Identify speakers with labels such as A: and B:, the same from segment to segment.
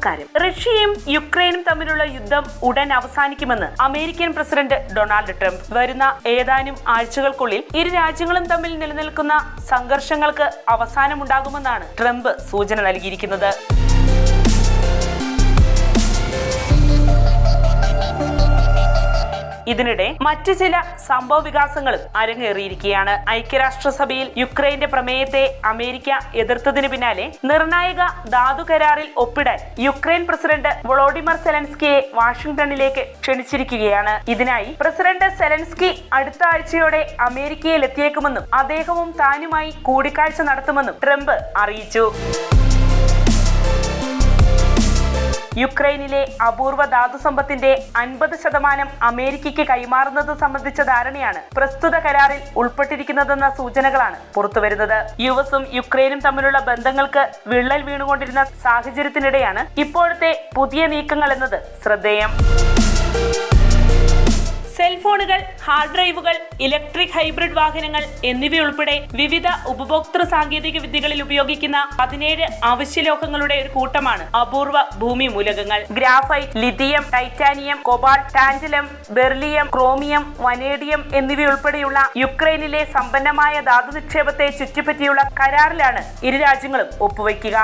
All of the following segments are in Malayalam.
A: നമസ്കാരം. റഷ്യയും യുക്രൈനും തമ്മിലുള്ള യുദ്ധം ഉടൻ അവസാനിക്കുമെന്ന് അമേരിക്കൻ പ്രസിഡന്റ് ഡൊണാൾഡ് ട്രംപ് വരുന്ന ഏതാനും ആഴ്ചകൾക്കുള്ളിൽ ഇരു രാജ്യങ്ങളും തമ്മിൽ നിലനിൽക്കുന്ന സംഘർഷങ്ങൾക്ക് അവസാനമുണ്ടാകുമെന്നാണ് ട്രംപ് സൂചന നൽകിയിരിക്കുന്നത്. ഇതിനിടെ മറ്റു ചില സംഭവ വികാസങ്ങളും അരങ്ങേറിയിരിക്കുകയാണ്. ഐക്യരാഷ്ട്രസഭയിൽ യുക്രൈന്റെ പ്രമേയത്തെ അമേരിക്ക എതിർത്തതിന് പിന്നാലെ നിർണായക ധാതു കരാറിൽ ഒപ്പിടാൻ യുക്രൈൻ പ്രസിഡന്റ് വ്ളോഡിമർ സെലൻസ്കിയെ വാഷിംഗ്ടണിലേക്ക് ക്ഷണിച്ചിരിക്കുകയാണ്. ഇതിനായി പ്രസിഡന്റ് സെലൻസ്കി അടുത്ത ആഴ്ചയോടെ അമേരിക്കയിൽ എത്തിയേക്കുമെന്നും അദ്ദേഹവും താനുമായി കൂടിക്കാഴ്ച നടത്തുമെന്നും ട്രംപ് അറിയിച്ചു. യുക്രൈനിലെ അപൂർവ ധാതു സമ്പത്തിന്റെ അൻപത് ശതമാനം അമേരിക്കയ്ക്ക് കൈമാറുന്നത് സംബന്ധിച്ച ധാരണയാണ് പ്രസ്തുത കരാറിൽ ഉൾപ്പെട്ടിരിക്കുന്നതെന്ന സൂചനകളാണ് പുറത്തുവരുന്നത്. യു എസും യുക്രൈനും തമ്മിലുള്ള ബന്ധങ്ങൾക്ക് വിള്ളൽ വീണുകൊണ്ടിരുന്ന സാഹചര്യത്തിനിടെയാണ് ഇപ്പോഴത്തെ പുതിയ നീക്കങ്ങൾ എന്നത് ശ്രദ്ധേയം. സെൽഫോണുകൾ ഹാർഡ് ഡ്രൈവുകൾ ഇലക്ട്രിക് ഹൈബ്രിഡ് വാഹനങ്ങൾ എന്നിവയുൾപ്പെടെ വിവിധ ഉപഭോക്തൃ സാങ്കേതിക വിദ്യകളിൽ ഉപയോഗിക്കുന്ന പതിനേഴ് അവശ്യലോഹങ്ങളുടെ ഒരു കൂട്ടമാണ് അപൂർവ ഭൂമി മൂലകങ്ങൾ. Graphite lithium titanium cobalt tantalum beryllium chromium vanadium എന്നിവയുൾപ്പെടെയുള്ള യുക്രൈനിലെ സമ്പന്നമായ ധാതു നിക്ഷേപത്തെ ചുറ്റിപ്പറ്റിയുള്ള കരാറിലാണ് ഇരു രാജ്യങ്ങളും ഒപ്പുവയ്ക്കുക.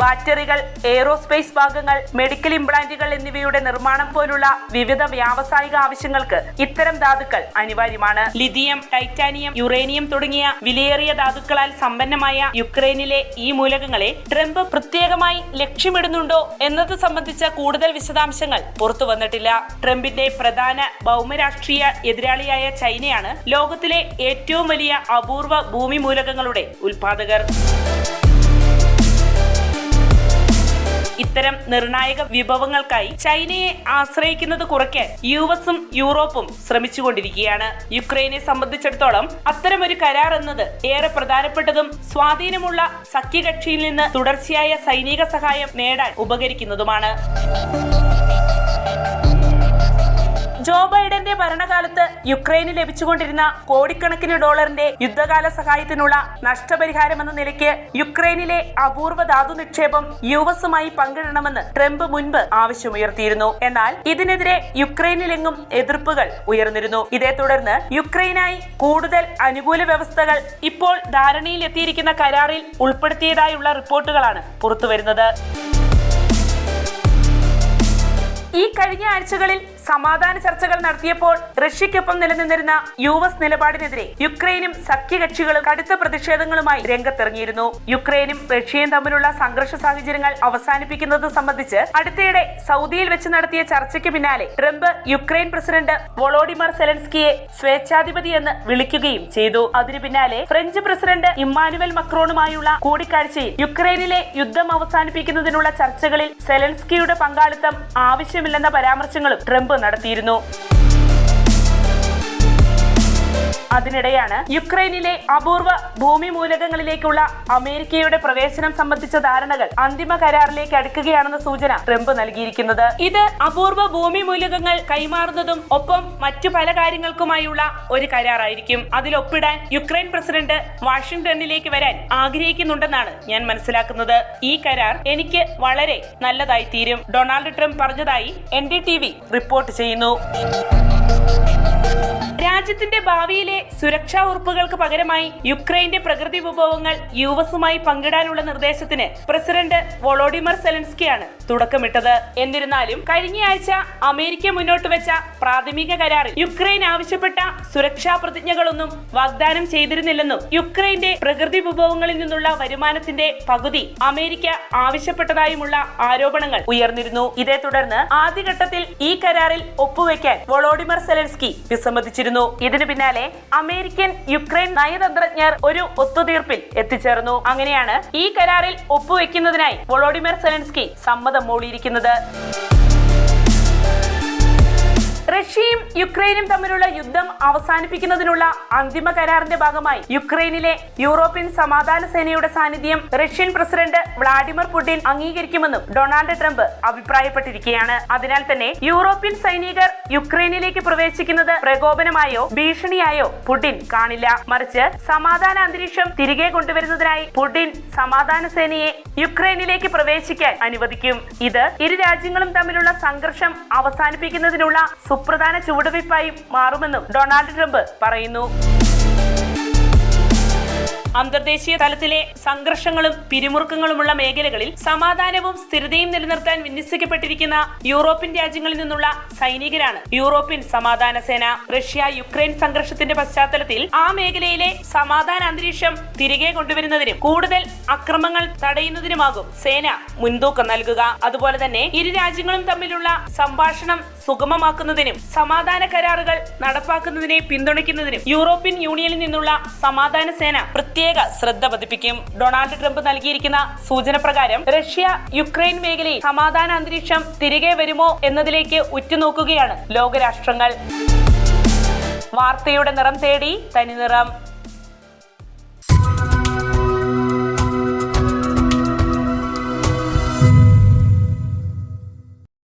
A: ബാറ്ററികൾ എയ്റോസ്പേസ് ഭാഗങ്ങൾ മെഡിക്കൽ ഇംപ്ലാന്റുകൾ എന്നിവയുടെ നിർമ്മാണം പോലുള്ള വിവിധ വ്യാവസായിക ആവശ്യങ്ങൾക്ക് ഇത്തരം ധാതുക്കൾ അനിവാര്യമാണ്. ലിഥിയം ടൈറ്റാനിയം യുറേനിയം തുടങ്ങിയ വിലയേറിയ ധാതുക്കളാൽ സമ്പന്നമായ യുക്രൈനിലെ ഈ മൂലകങ്ങളെ ട്രംപ് പ്രത്യേകമായി ലക്ഷ്യമിടുന്നുണ്ടോ എന്നത് സംബന്ധിച്ച കൂടുതൽ വിശദാംശങ്ങൾ പുറത്തു വന്നിട്ടില്ല. ട്രംപിന്റെ പ്രധാന ഭൗമരാഷ്ട്രീയ എതിരാളിയായ ചൈനയാണ് ലോകത്തിലെ ഏറ്റവും വലിയ അപൂർവ ഭൂമി മൂലകങ്ങളുടെ ഉൽപാദകർ. ഇത്തരം നിർണായക വിഭവങ്ങൾക്കായി ചൈനയെ ആശ്രയിക്കുന്നത് കുറയ്ക്കാൻ യു എസും യൂറോപ്പും ശ്രമിച്ചുകൊണ്ടിരിക്കുകയാണ്. യുക്രൈനെ സംബന്ധിച്ചിടത്തോളം അത്തരമൊരു കരാർ എന്നത് ഏറെ പ്രധാനപ്പെട്ടതും സ്വാധീനമുള്ള സഖ്യകക്ഷിയിൽ നിന്ന് തുടർച്ചയായ സൈനിക സഹായം നേടാൻ ഉപകരിക്കുന്നതുമാണ്. ജോ ബൈഡന്റെ ഭരണകാലത്ത് യുക്രൈന് ലഭിച്ചുകൊണ്ടിരുന്ന കോടിക്കണക്കിന് ഡോളറിന്റെ യുദ്ധകാല സഹായത്തിനുള്ള നഷ്ടപരിഹാരം എന്ന നിലയ്ക്ക് യുക്രൈനിലെ അപൂർവ ധാതു നിക്ഷേപം യു എസുമായി പങ്കിടണമെന്ന് ട്രംപ് മുൻപ് ആവശ്യമുയർത്തിയിരുന്നു. എന്നാൽ ഇതിനെതിരെ യുക്രൈനിലെങ്ങും എതിർപ്പുകൾ ഉയർന്നിരുന്നു. ഇതേ തുടർന്ന് യുക്രൈനായി കൂടുതൽ അനുകൂല വ്യവസ്ഥകൾ ഇപ്പോൾ ധാരണയിലെത്തിയിരിക്കുന്ന കരാറിൽ ഉൾപ്പെടുത്തിയതായുള്ള റിപ്പോർട്ടുകളാണ് പുറത്തുവരുന്നത്. ഈ കഴിഞ്ഞ ആഴ്ചകളിൽ സമാധാന ചർച്ചകൾ നടത്തിയപ്പോൾ റഷ്യയ്ക്കൊപ്പം നിലനിന്നിരുന്ന യു എസ് നിലപാടിനെതിരെ യുക്രൈനും സഖ്യകക്ഷികളും കടുത്ത പ്രതിഷേധങ്ങളുമായി രംഗത്തിറങ്ങിയിരുന്നു. യുക്രൈനും റഷ്യയും തമ്മിലുള്ള സംഘർഷ സാഹചര്യങ്ങൾ അവസാനിപ്പിക്കുന്നത് സംബന്ധിച്ച് അടുത്തിടെ സൗദിയിൽ വെച്ച് നടത്തിയ ചർച്ചയ്ക്ക് പിന്നാലെ ട്രംപ് യുക്രൈൻ പ്രസിഡന്റ് വൊളോഡിമർ സെലൻസ്കിയെ സ്വേച്ഛാധിപതി എന്ന് വിളിക്കുകയും ചെയ്തു. അതിനു പിന്നാലെ ഫ്രഞ്ച് പ്രസിഡന്റ് ഇമ്മാനുവൽ മക്രോണുമായുള്ള കൂടിക്കാഴ്ചയിൽ യുക്രൈനിലെ യുദ്ധം അവസാനിപ്പിക്കുന്നതിനുള്ള ചർച്ചകളിൽ സെലൻസ്കിയുടെ പങ്കാളിത്തം ആവശ്യമില്ലെന്ന പരാമർശങ്ങളും ട്രംപ് നടത്തിയിരുന്നു അതിനിടെയാണ് യുക്രൈനിലെ അപൂർവ ഭൂമി മൂലകങ്ങളിലേക്കുള്ള അമേരിക്കയുടെ പ്രവേശനം സംബന്ധിച്ച ധാരണകൾ അന്തിമ കരാറിലേക്ക് അടുക്കുകയാണെന്ന സൂചന ട്രംപ് നൽകിയിരിക്കുന്നത്. ഇത് അപൂർവ ഭൂമി മൂലകങ്ങൾ കൈമാറുന്നതും ഒപ്പം മറ്റു പല കാര്യങ്ങൾക്കുമായുള്ള ഒരു കരാറായിരിക്കും. അതിൽ ഒപ്പിടാൻ യുക്രൈൻ പ്രസിഡന്റ് വാഷിംഗ്ടണിലേക്ക് വരാൻ ആഗ്രഹിക്കുന്നുണ്ടെന്നാണ് ഞാൻ മനസ്സിലാക്കുന്നത്. ഈ കരാർ എനിക്ക് വളരെ നല്ലതായി തീരും ഡൊണാൾഡ് ട്രംപ് പറഞ്ഞതായി N D T V report ചെയ്യുന്നു. രാജ്യത്തിന്റെ ഭാവിയിലെ സുരക്ഷാ ഉറപ്പുകൾക്ക് പകരമായി യുക്രൈന്റെ പ്രകൃതി വിഭവങ്ങൾ യു എസുമായി പങ്കിടാനുള്ള നിർദ്ദേശത്തിന് പ്രസിഡന്റ് വൊളോഡിമർ സെലൻസ്കിയാണ് തുടക്കമിട്ടത്. എന്നിരുന്നാലും കഴിഞ്ഞയാഴ്ച അമേരിക്ക മുന്നോട്ട് വെച്ച പ്രാഥമിക കരാറിൽ യുക്രൈൻ ആവശ്യപ്പെട്ട സുരക്ഷാ പ്രതിജ്ഞകളൊന്നും വാഗ്ദാനം ചെയ്തിരുന്നില്ലെന്നും യുക്രൈന്റെ പ്രകൃതി വിഭവങ്ങളിൽ നിന്നുള്ള വരുമാനത്തിന്റെ പകുതി അമേരിക്ക ആവശ്യപ്പെട്ടതായുമുള്ള ആരോപണങ്ങൾ ഉയർന്നിരുന്നു. ഇതേ തുടർന്ന് ആദ്യഘട്ടത്തിൽ ഈ കരാറിൽ ഒപ്പുവെക്കാൻ വൊളോഡിമർ സെലൻസ്കി വിസമ്മതിച്ചിരുന്നു. ഇതിനു പിന്നാലെ അമേരിക്കൻ യുക്രൈൻ നയതന്ത്രജ്ഞർ ഒരു ഒത്തുതീർപ്പിൽ എത്തിച്ചേർന്നു. അങ്ങനെയാണ് ഈ കരാറിൽ ഒപ്പുവെക്കുന്നതിനായി വൊളോഡിമിർ സെലൻസ്കി സമ്മതം മൂളിയിരിക്കുന്നത് റഷ്യയും യുക്രൈനും തമ്മിലുള്ള യുദ്ധം അവസാനിപ്പിക്കുന്നതിനുള്ള അന്തിമ കരാറിന്റെ ഭാഗമായി യുക്രൈനിലെ യൂറോപ്യൻ സമാധാന സേനയുടെ സാന്നിധ്യം റഷ്യൻ പ്രസിഡന്റ് വ്ളാഡിമിർ പുടിൻ അംഗീകരിക്കുമെന്നും ഡൊണാൾഡ് ട്രംപ് അഭിപ്രായപ്പെട്ടിരിക്കുകയാണ്. അതിനാൽ തന്നെ യൂറോപ്യൻ സൈനികർ യുക്രൈനിലേക്ക് പ്രവേശിക്കുന്നത് പ്രകോപനമായോ ഭീഷണിയായോ പുടിൻ കാണില്ല. മറിച്ച് സമാധാന അന്തരീക്ഷം തിരികെ കൊണ്ടുവരുന്നതിനായി പുടിൻ സമാധാന സേനയെ യുക്രൈനിലേക്ക് പ്രവേശിക്കാൻ അനുവദിക്കും. ഇത് ഇരു രാജ്യങ്ങളും തമ്മിലുള്ള സംഘർഷം അവസാനിപ്പിക്കുന്നതിനുള്ള സുപ്രധാന ചുവടുവയ്പായി മാറുമെന്നും ഡൊണാൾഡ് ട്രംപ് പറയുന്നു. അന്തർദേശീയ തലത്തിലെ സംഘർഷങ്ങളും പിരിമുറുക്കങ്ങളുമുള്ള മേഖലകളിൽ സമാധാനവും സ്ഥിരതയും നിലനിർത്താൻ വിന്യസിക്കപ്പെട്ടിരിക്കുന്ന യൂറോപ്യൻ രാജ്യങ്ങളിൽ നിന്നുള്ള സൈനികരാണ് യൂറോപ്യൻ സമാധാന സേന റഷ്യ യുക്രൈൻ സംഘർഷത്തിന്റെ പശ്ചാത്തലത്തിൽ ആ മേഖലയിലെ സമാധാന അന്തരീക്ഷം തിരികെ കൊണ്ടുവരുന്നതിനും കൂടുതൽ അക്രമങ്ങൾ തടയുന്നതിനുമാകും സേന മുൻതൂക്കം നൽകുക. അതുപോലെ തന്നെ ഇരു രാജ്യങ്ങളും തമ്മിലുള്ള സംഭാഷണം സുഗമമാക്കുന്നതിനും സമാധാന കരാറുകൾ നടപ്പാക്കുന്നതിനെ പിന്തുണയ്ക്കുന്നതിനും യൂറോപ്യൻ യൂണിയനിൽ നിന്നുള്ള സമാധാന സേന പ്രത്യേക ശ്രദ്ധ പതിപ്പിക്കും. ഡൊണാൾഡ് ട്രംപ് നൽകിയിരിക്കുന്ന സൂചന പ്രകാരം റഷ്യ യുക്രൈൻ മേഖലയിൽ സമാധാന അന്തരീക്ഷം തിരികെ വരുമോ എന്നതിലേക്ക് ഉറ്റുനോക്കുകയാണ് ലോകരാഷ്ട്രങ്ങൾ. വാർത്തയുടെ നിറം തേടി തനിനിറം